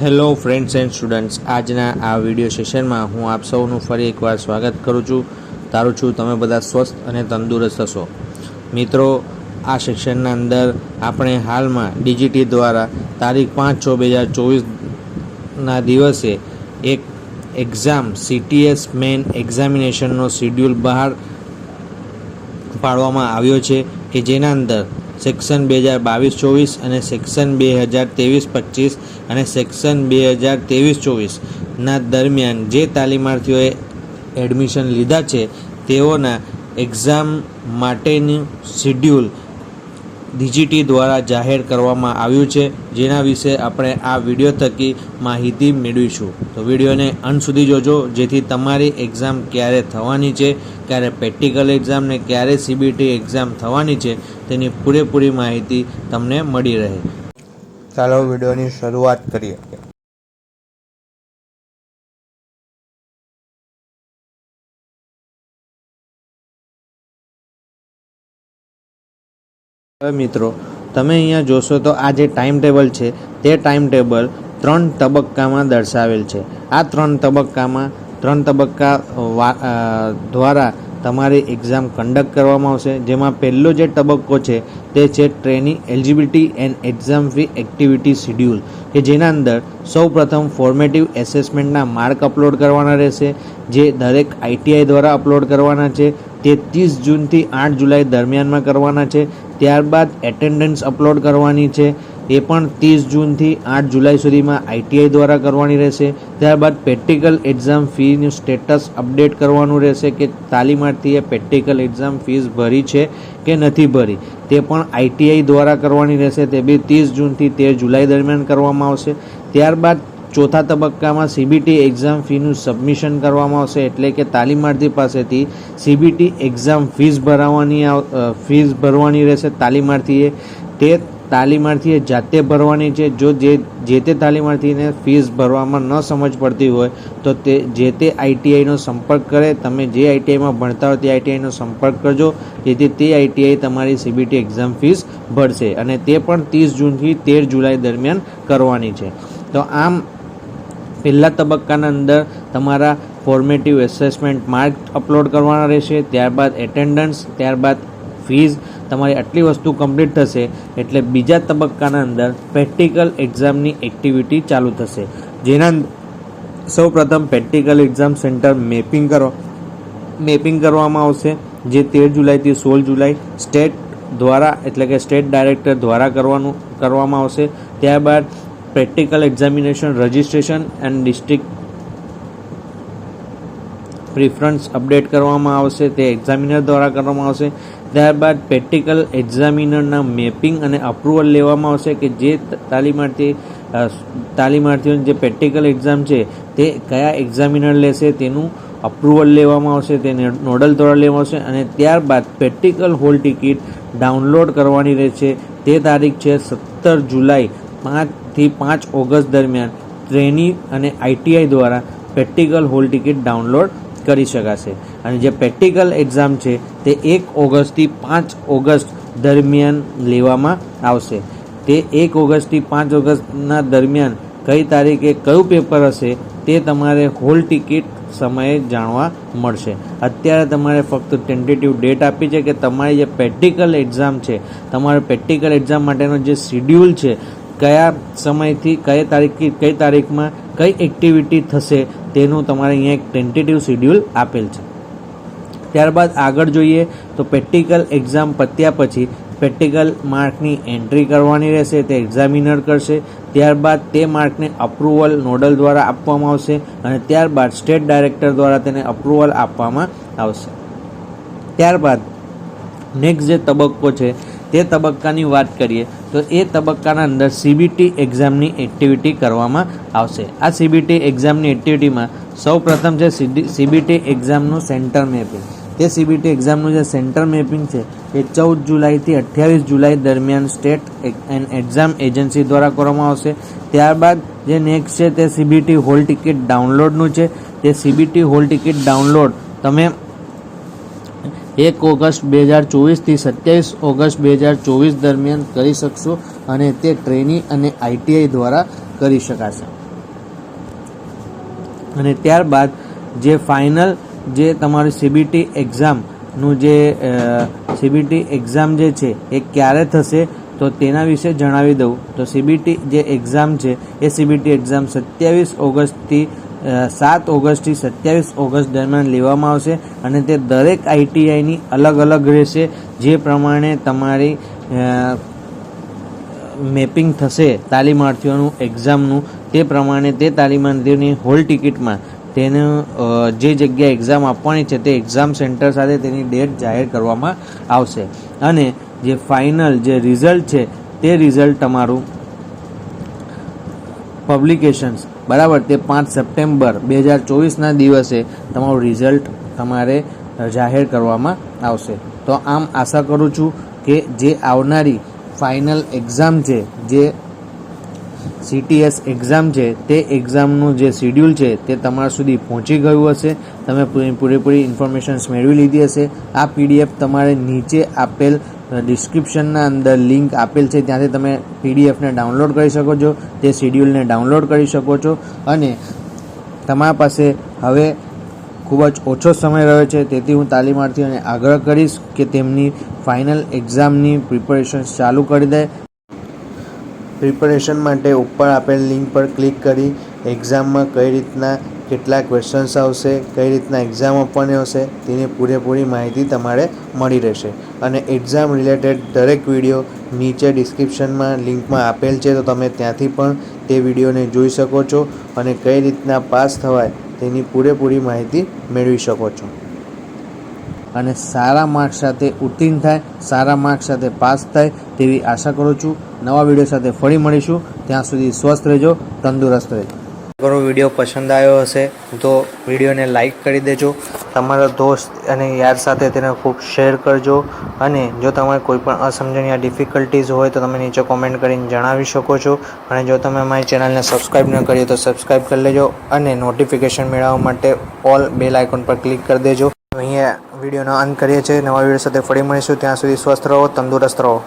Hello friends and students આજના આ video સેશનમાં હું આપ સૌનું ફરી એકવાર સ્વાગત કરું છું. તારું છું, તમે બધા સ્વસ્થ અને તંદુરસ્ત હશો. મિત્રો, આ સેક્શનના અંદર આપણે હાલમાં ડીજીટી દ્વારા તારીખ પાંચ છ બે હજાર ચોવીસના દિવસે એક એક્ઝામ સીટીએસ મેન એક્ઝામિનેશનનો શિડ્યુલ બહાર પાડવામાં આવ્યો છે કે જેના અંદર સેક્શન બે હજાર બાવીસ ચોવીસ અને સેક્શન બે હજાર ત્રેવીસ પચીસ અને સેક્શન બે હજાર ત્રેવીસ ચોવીસના દરમિયાન જે તાલીમાર્થીઓએ એડમિશન લીધા છે, તેઓના એક્ઝામ માટેનું શિડ્યુલ ડીજીટી દ્વારા જાહેર કરવામાં આવ્યું છે, જેના વિશે આપણે આ વીડિયો થકી માહિતી મેળવીશું. તો વિડીયોને અંત સુધી જોજો, જેથી તમારી એક્ઝામ ક્યારે થવાની છે, ક્યારે પ્રેક્ટિકલ એક્ઝામ ને ક્યારે સીબીટી એક્ઝામ થવાની છે, તેની પૂરેપૂરી માહિતી તમને મળી રહે. ચાલો વિડીયોની શરૂઆત કરીએ. હવે મિત્રો, તમે અહીંયા જોશો તો આ જે ટાઈમ ટેબલ છે, તે ટાઈમ ટેબલ ત્રણ તબક્કામાં દર્શાવેલ છે. આ ત્રણ તબક્કામાં, ત્રણ તબક્કા દ્વારા તમારી એક્ઝામ કન્ડક્ટ કરવામાં આવશે. જેમાં પહેલો જે તબક્કો છે, તે છે training eligibility and exam fee activity schedule કે જેના અંદર સૌ પ્રથમ ફોર્મેટિવ એસેસમેન્ટના માર્ક અપલોડ કરવાના રહેશે, જે દરેક આઈટીઆઈ દ્વારા અપલોડ કરવાના છે તે ત્રીસ જૂનથી આઠ જુલાઈ દરમિયાનમાં કરવાના છે. ત્યારબાદ એટેન્ડન્સ અપલોડ કરવાની છે. એ પણ ત્રીસ જૂનથી આઠ જુલાઈ સુધીમાં આઈટીઆઈ દ્વારા કરવાની રહેશે. ત્યારબાદ પ્રેક્ટિકલ એક્ઝામ ફીનું સ્ટેટસ અપડેટ કરવાનું રહેશે કે તાલીમાર્થીએ પ્રેક્ટિકલ એક્ઝામ ફીસ ભરી છે કે નથી ભરી. તે પણ આઈટીઆઈ દ્વારા કરવાની રહેશે. તે બી ત્રીસ જૂનથી તેર જુલાઈ દરમિયાન કરવામાં આવશે. ત્યારબાદ ચોથા તબક્કામાં સીબીટી એક્ઝામ ફીનું સબમિશન કરવામાં આવશે એટલે કે તાલીમાર્થી પાસેથી સીબીટી એક્ઝામ ફીસ ભરાવાની ફીસ ભરવાની રહેશે તાલીમાર્થીએ. તે તાલીમાર્થીએ જાતે ભરવાની છે. જો જે જે તે તાલીમાર્થીને ફીસ ભરવામાં ન સમજ પડતી હોય, તો તે, જે તે આઈટીઆઈનો સંપર્ક કરે. તમે જે આઈટીઆઈમાં ભણતા હોય તે આઈટીઆઈનો સંપર્ક કરજો. જેથી તે આઈટીઆઈ તમારી સીબીટી એક્ઝામ ફીસ ભરશે. અને તે પણ ત્રીસ જૂનથી તેર જુલાઈ દરમિયાન કરવાની છે. તો આમ પહેલા તબક્કાના અંદર તમારા ફોર્મેટિવ એસેસમેન્ટ માર્ક અપલોડ કરવાના રહેશે, ત્યારબાદ એટેન્ડન્સ ત્યારબાદ ફીઝ તમારી આટલી વસ્તુ કમ્પ્લીટ થશે, એટલે બીજા તબક્કાના અંદર પ્રેક્ટિકલ એક્ઝામની એક્ટિવિટી ચાલુ થશે. જેના સૌ પ્રથમ પ્રેક્ટિકલ એક્ઝામ સેન્ટર મેપિંગ કરો. મેપિંગ કરવામાં આવશે, જે તેર જુલાઈથી સોળ જુલાઈ સ્ટેટ દ્વારા, એટલે કે સ્ટેટ ડાયરેક્ટર દ્વારા કરવાનું, કરવામાં આવશે. ત્યારબાદ practical examination, registration and district preference update કરવામાં આવશે, તે એક્ઝામિનર દ્વારા કરવામાં આવશે. ત્યારબાદ પ્રેક્ટિકલ એક્ઝામિનરના મેપિંગ અને અપ્રુવલ લેવામાં આવશે કે જે તાલીમાર્થી તાલીમાર્થીઓની જે પ્રેક્ટિકલ એક્ઝામ છે, તે કયા એક્ઝામિનર લેશે, તેનું અપ્રુવલ લેવામાં આવશે, તે નોડલ દ્વારા લેવામાં આવશે અને ત્યારબાદ પ્રેક્ટિકલ હોલ ટિકિટ ડાઉનલોડ કરવાની રહેશે. તે તારીખ છે સત્તર જુલાઈ પાંચથી પાંચ ઓગસ્ટ દરમિયાન ટ્રેની અને આઈટીઆઈ દ્વારા પ્રેક્ટિકલ હોલ ટિકિટ ડાઉનલોડ કરી શકાશે. અને જે પ્રેક્ટિકલ એક્ઝામ છે, તે એક ઓગસ્ટથી પાંચ ઓગસ્ટ દરમિયાન લેવામાં આવશે. તે એક ઓગસ્ટથી પાંચ ઓગસ્ટના દરમિયાન કઈ તારીખે કયું પેપર હશે, તે તમારે હોલ ટિકિટ સમયે જાણવા મળશે. અત્યારે તમારે ફક્ત ટેન્ટેટિવ ડેટ આપી છે કે તમારી જે પ્રેક્ટિકલ એક્ઝામ છે, તમારે પ્રેક્ટિકલ એક્ઝામ માટેનો જે શિડ્યુલ છે કયા સમયથી કઈ તારીખથી કઈ તારીખમાં કઈ એક્ટિવિટી થશે તેનું તમારે અહીંયા એક ટેન્ટેટિવ શિડ્યુલ આપેલ છે. ત્યારબાદ આગળ જોઈએ તો પ્રેક્ટિકલ એક્ઝામ પત્યા પછી પ્રેક્ટિકલ માર્કની એન્ટ્રી કરવાની રહેશે, તે એક્ઝામિનર કરશે, ત્યારબાદ તે માર્કને અપ્રુવલ નોડલ દ્વારા આપવામાં આવશે અને ત્યારબાદ સ્ટેટ ડાયરેક્ટર દ્વારા તેને અપ્રુવલ આપવામાં આવશે. ત્યારબાદ નેક્સ્ટ જે તબક્કો છે તે તબક્કાની વાત કરીએ તો એ તબક્કાના અંદર સીબીટી એક્ઝામની એક્ટિવિટી કરવામાં આવશે. આ સીબીટી એક્ઝામની એક્ટિવિટીમાં સૌ પ્રથમ છે સીબીટી એક્ઝામનું સેન્ટર મેપિંગ તે સીબીટી એક્ઝામનું જે સેન્ટર મેપિંગ છે, એ ચૌદ જુલાઈથી અઠ્યાવીસ જુલાઈ દરમિયાન સ્ટેટ એન્ડ એક્ઝામ એજન્સી દ્વારા કરવામાં આવશે. ત્યારબાદ જે નેક્સ્ટ છે તે સીબીટી હોલ ટિકિટ ડાઉનલોડનું છે. તે સીબીટી હોલ ટિકિટ ડાઉનલોડ તમે એક ઓગસ્ટ બે હજાર ચોવીસથી સત્યાવીસ ઓગસ્ટ બે હજાર ચોવીસ દરમિયાન કરી શકશો અને તે ટ્રેનિંગ અને આઈટીઆઈ દ્વારા કરી શકાશે. અને ત્યારબાદ જે ફાઇનલ જે તમારી સીબીટી એક્ઝામનું જે સીબીટી એક્ઝામ જે છે એ ક્યારે થશે તો તેના વિશે જણાવી દઉં. તો સીબીટી જે એક્ઝામ છે એ સીબીટી એક્ઝામ સત્યાવીસ ઓગસ્ટથી સાત ઓગસ્ટથી સત્યાવીસ ઓગસ્ટ દરમિયાન લેવામાં આવશે અને તે દરેક આઈટીઆઈની અલગ અલગ રહેશે, જે પ્રમાણે તમારી મેપિંગ થશે તાલીમાર્થીઓનું, એક્ઝામનું, તે પ્રમાણે તે તાલીમાર્થીઓની હોલ ટિકિટમાં તેનું જે જગ્યાએ એક્ઝામ આપવાની છે તે એક્ઝામ સેન્ટર સાથે તેની ડેટ જાહેર કરવામાં આવશે. અને જે ફાઇનલ જે રિઝલ્ટ છે તે રિઝલ્ટ તમારું પબ્લિકેશન્સ બરાબર, તે પાંચ સપ્ટેમ્બર બે હજાર ચોવીસના દિવસે તમારું રિઝલ્ટ તમારે જાહેર કરવામાં આવશે. તો આમ આશા કરું છું કે જે આવનારી ફાઇનલ એક્ઝામ છે, જે સીટીએસ એક્ઝામ છે, તે એક્ઝામનું જે શિડ્યુલ છે, તે તમારા સુધી પહોંચી ગયું હશે. તમે પૂરેપૂરી ઇન્ફોર્મેશન્સ મેળવી લીધી હશે. આ પીડીએફ તમારે નીચે આપેલ ડિસ્ક્રિપ્શનના અંદર લિંક આપેલ છે. ત્યાંથી તમે પીડીએફને ડાઉનલોડ કરી શકો છો. તે શિડ્યુલને ડાઉનલોડ કરી શકો છો. અને તમારા પાસે હવે ખૂબ જ ઓછો સમય રહ્યો છે. તેથી હું તાલીમાર્થીઓને આગ્રહ કરીશ કે તેમની ફાઇનલ એક્ઝામની પ્રિપેરેશન્સ ચાલુ કરી દે. પ્રિપેરેશન માટે ઉપર આપેલ લિંક પર ક્લિક કરી એક્ઝામમાં કઈ રીતના કેટલા ક્વેશ્ચન્સ આવશે, કઈ રીતના એક્ઝામ આપવાની આવશે તેની પૂરેપૂરી માહિતી તમારે મળી રહેશે. અને એક્ઝામ રિલેટેડ દરેક વીડિયો નીચે ડિસ્ક્રિપ્શનમાં લિંકમાં આપેલ છે, તો તમે ત્યાંથી પણ તે વિડીયોને જોઈ શકો છો અને કઈ રીતના પાસ થવાય તેની પૂરેપૂરી માહિતી મેળવી શકો છો. અને સારા માર્ક્સ સાથે ઉત્તીર્ણ થાય, સારા માર્ક્સ સાથે પાસ થાય તેવી આશા કરું છું. નવા વીડિયો સાથે ફરી મળીશું. ત્યાં સુધી સ્વસ્થ રહેજો, તંદુરસ્ત રહેજો. અગર વીડિયો પસંદ આવ્યો હશે, તો વિડીયોને લાઈક કરી દેજો. તમારા દોસ્ત અને યાર સાથે તેને ખૂબ શેર કરજો. અને જો તમારે કોઈ પણ અસમજણ ડિફિકલ્ટીઝ હોય, તો તમે નીચે કોમેન્ટ કરીને જણાવી શકો છો. અને જો તમે અમારી ચેનલને સબસ્ક્રાઈબ ન કરી તો સબસ્ક્રાઈબ કરી લેજો અને નોટિફિકેશન મેળવવા માટે ઓલ બેલ આઇકોન પર ક્લિક કરી દેજો. અહીંયા વિડીયોનો અંત કરીએ છીએ. નવા વીડિયો સાથે ફરી મળીશું. ત્યાં સુધી સ્વસ્થ રહો, તંદુરસ્ત રહો.